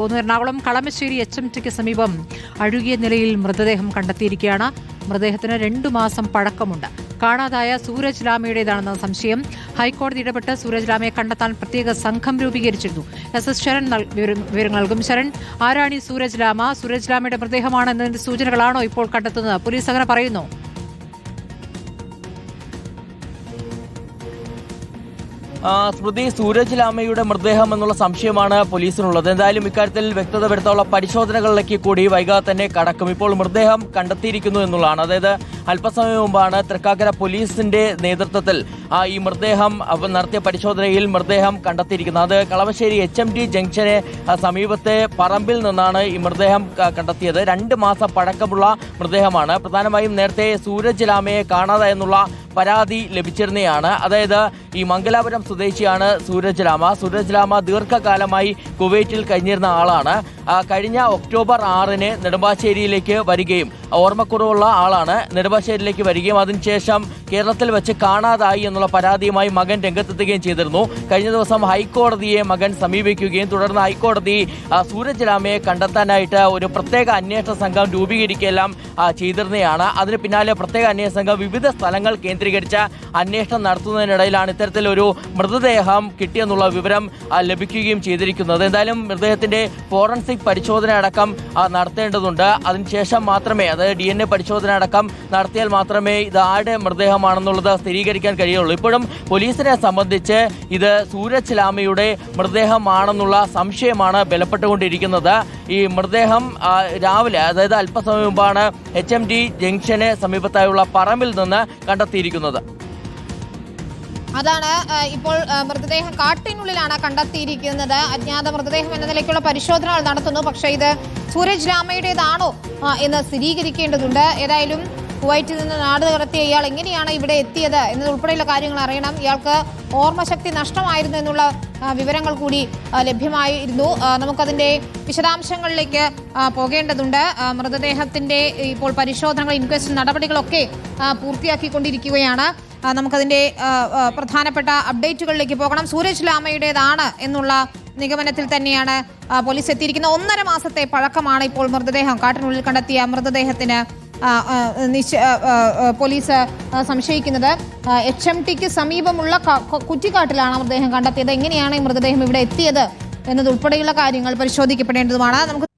പോകുന്നു. Ernakulam Kalamassery H M ടിക്ക് സമീപം അഴുകിയ നിലയിൽ മൃതദേഹം കണ്ടെത്തിയിരിക്കുകയാണ്. മൃതദേഹത്തിന് രണ്ടു മാസം പഴക്കമുണ്ട്. കാണാതായ സൂരജ് ലാമയുടേതാണെന്ന സംശയം. ഹൈക്കോടതി ഇടപെട്ട് സൂരജ് ലാമയെ കണ്ടെത്താൻ പ്രത്യേക സംഘം രൂപീകരിച്ചിരുന്നു. എസ് എസ് ശരൺ വിവരങ്ങൾ നൽകും. ശരൺ ആരാണ് ഈ സൂരജ് ലാമ? സൂരജ് ലാമയുടെ മൃതദേഹമാണ് എന്നതിന്റെ സൂചനകളാണോ ഇപ്പോൾ കണ്ടെത്തുന്നത്? പോലീസ് അങ്ങനെ പറയുന്നു. സ്മൃതി സൂരജ് ലാമയുടെ മൃതദേഹം എന്നുള്ള സംശയമാണ് പോലീസിനുള്ളത്. എന്തായാലും ഇക്കാര്യത്തിൽ വ്യക്തത വരുത്താനുള്ള പരിശോധനകളിലേക്ക് കൂടി വൈകാതെ തന്നെ കടക്കും. ഇപ്പോൾ മൃതദേഹം കണ്ടെത്തിയിരിക്കുന്നു എന്നുള്ളതാണ്. അതായത് അല്പസമയം മുമ്പാണ് തൃക്കാക്കര പോലീസിന്റെ നേതൃത്വത്തിൽ ഈ മൃതദേഹം നടത്തിയ പരിശോധനയിൽ മൃതദേഹം കണ്ടെത്തിയിരിക്കുന്നത്. അത് കളമശ്ശേരി എച്ച് എം ടി ജംഗ്ഷന് സമീപത്തെ പറമ്പിൽ നിന്നാണ് ഈ മൃതദേഹം കണ്ടെത്തിയത്. രണ്ട് മാസം പഴക്കമുള്ള മൃതദേഹമാണ്. പ്രധാനമായും നേരത്തെ സൂരജ് ലാമയെ കാണാതെ എന്നുള്ള പരാതി ലഭിച്ചിരുന്നതാണ് അതായത് ഈ മംഗലാപുരം സ്വദേശിയാണ് സൂരജ് ലാമ. സൂരജ് ലാമ ദീർഘകാലമായി കുവൈറ്റിൽ കഴിഞ്ഞിരുന്ന ആളാണ്. കഴിഞ്ഞ ഒക്ടോബർ ആറിന് നെടുമ്പാശ്ശേരിയിലേക്ക് വരികയും ഓർമ്മക്കുറവുള്ള ആളാണ് നെടുമ്പാശ്ശേരിയിലേക്ക് വരികയും അതിനുശേഷം കേരളത്തിൽ വെച്ച് കാണാതായി എന്നുള്ള പരാതിയുമായി മകൻ രംഗത്തെത്തുകയും ചെയ്തിരുന്നു. കഴിഞ്ഞ ദിവസം ഹൈക്കോടതിയെ മകൻ സമീപിക്കുകയും തുടർന്ന് ഹൈക്കോടതി സൂരജ് ലാമയെ കണ്ടെത്താനായിട്ട് ഒരു പ്രത്യേക അന്വേഷണ സംഘം രൂപീകരിക്കുകയെല്ലാം ചെയ്തിരുന്നതാണ്. അതിന് പിന്നാലെ പ്രത്യേക അന്വേഷണ സംഘം വിവിധ സ്ഥലങ്ങൾ കേന്ദ്രീകരിച്ച അന്വേഷണം നടത്തുന്നതിനിടയിലാണ് ഇത്തരത്തിലൊരു മൃതദേഹം കിട്ടിയെന്നുള്ള വിവരം ലഭിക്കുകയും ചെയ്തിരിക്കുന്നത്. എന്തായാലും മൃതദേഹത്തിന്റെ ഫോറൻസിക് പരിശോധന അടക്കം നടത്തേണ്ടതുണ്ട്. അതിനുശേഷം മാത്രമേ അതായത് ഡി എൻ എ പരിശോധന അടക്കം നടത്തിയാൽ മാത്രമേ ഇത് ആരുടെ മൃതദേഹമാണെന്നുള്ളത് സ്ഥിരീകരിക്കാൻ കഴിയുള്ളൂ. ഇപ്പോഴും പോലീസിനെ സംബന്ധിച്ച് ഇത് സൂരജ് ലാമയുടെ മൃതദേഹമാണെന്നുള്ള സംശയമാണ് ബലപ്പെട്ടുകൊണ്ടിരിക്കുന്നത്. ഈ മൃതദേഹം രാവിലെ അതായത് അല്പസമയം മുമ്പാണ് എച്ച് എം ഡി ജംഗ്ഷന് സമീപത്തായുള്ള പറമ്പിൽ നിന്ന് കണ്ടെത്തിയിരിക്കുന്നത്. അതാണ് ഇപ്പോൾ മൃതദേഹം കാട്ടിനുള്ളിലാണ് കണ്ടെത്തിയിരിക്കുന്നത്. അജ്ഞാത മൃതദേഹം എന്ന നിലയ്ക്കുള്ള പരിശോധനകൾ നടത്തുന്നു. പക്ഷേ ഇത് സൂരജ് രാമയുടേതാണോ എന്ന് സ്ഥിരീകരിക്കേണ്ടതുണ്ട്. ഏതായാലും കുവൈറ്റിൽ നിന്ന് നാട് കടത്തിയ ഇയാൾ എങ്ങനെയാണ് ഇവിടെ എത്തിയത് എന്നതുൾപ്പെടെയുള്ള കാര്യങ്ങൾ അറിയണം. ഇയാൾക്ക് ഓർമ്മശക്തി നഷ്ടമായിരുന്നു എന്നുള്ള വിവരങ്ങൾ കൂടി ലഭ്യമായിരുന്നു. നമുക്കതിന്റെ വിശദാംശങ്ങളിലേക്ക് പോകേണ്ടതുണ്ട്. മൃതദേഹത്തിന്റെ ഇപ്പോൾ പരിശോധനകൾ ഇൻക്വസ്റ്റ് നടപടികളൊക്കെ പൂർത്തിയാക്കിക്കൊണ്ടിരിക്കുകയാണ്. ആ, പ്രധാനപ്പെട്ട അപ്ഡേറ്റുകളിലേക്ക് പോകണം. സൂരജ് ലാമയുടേതാണ് എന്നുള്ള നിഗമനത്തിൽ തന്നെയാണ് പോലീസ് എത്തിയിരിക്കുന്ന ഒന്നര മാസത്തെ പഴക്കമാണ് ഇപ്പോൾ മൃതദേഹം. കാട്ടിനുള്ളിൽ കണ്ടെത്തിയ മൃതദേഹത്തിന് പോലീസ് സംശയിക്കുന്നത്. എച്ച് എം ടിക്ക് സമീപമുള്ള കുറ്റിക്കാട്ടിലാണ് മൃതദേഹം കണ്ടെത്തിയത്. എങ്ങനെയാണ് ഈ മൃതദേഹം ഇവിടെ എത്തിയത് എന്നതുൾപ്പെടെയുള്ള കാര്യങ്ങൾ പരിശോധിക്കപ്പെടേണ്ടതുമാണ്. നമുക്ക്